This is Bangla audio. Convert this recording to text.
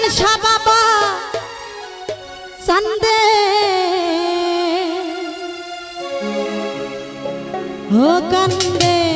চান শাহ বাবা চান্দে ও কন্দে।